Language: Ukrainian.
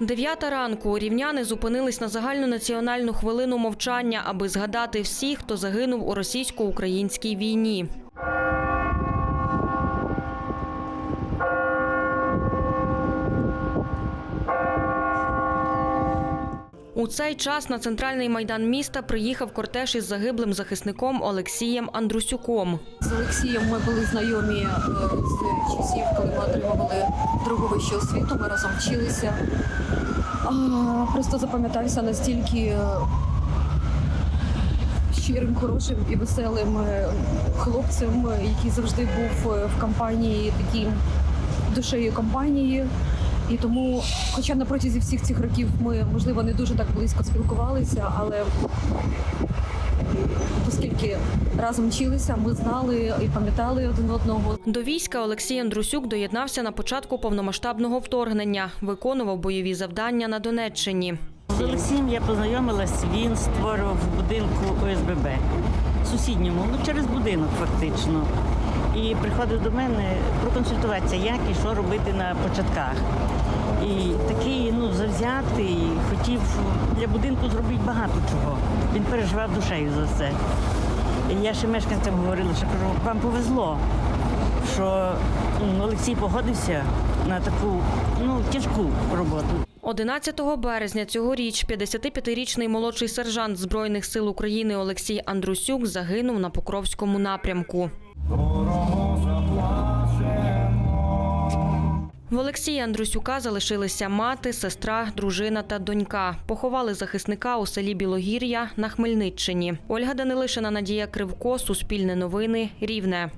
Дев'ята ранку рівняни зупинились на загальнонаціональну хвилину мовчання, аби згадати всіх, хто загинув у російсько-українській війні. У цей час на центральний майдан міста приїхав кортеж із загиблим захисником Олексієм Андрусюком. З Олексієм ми були знайомі е, з часів, коли ми отримували другу вищу освіту. Ми разом вчилися. Просто запам'ятався настільки е, щирим, хорошим і веселим е, хлопцем, який завжди був в компанії, таким душею компанії. І тому, хоча на протязі всіх цих років ми, можливо, не дуже так близько спілкувалися, але оскільки разом вчилися, ми знали і пам'ятали один одного. До війська Олексій Андрусюк доєднався на початку повномасштабного вторгнення, виконував бойові завдання на Донеччині. З Олексієм я познайомилась, він створював в будинку ОСББ сусідньому, ну через будинок фактично. І приходив до мене проконсультуватися, як і що робити на початках. І такий ну, завзятий, хотів для будинку зробити багато чого. Він переживав душею за це. І я ще мешканцям говорила, що кажу, вам повезло, що Олексій погодився на таку ну, тяжку роботу. 11 березня цьогоріч 55-річний молодший сержант Збройних сил України Олексій Андрусюк загинув на Покровському напрямку. В Олексія Андрусюка залишилися мати, сестра, дружина та донька. Поховали захисника у селі Білогір'я на Хмельниччині. Ольга Данилишина, Надія Кривко, Суспільне новини, Рівне.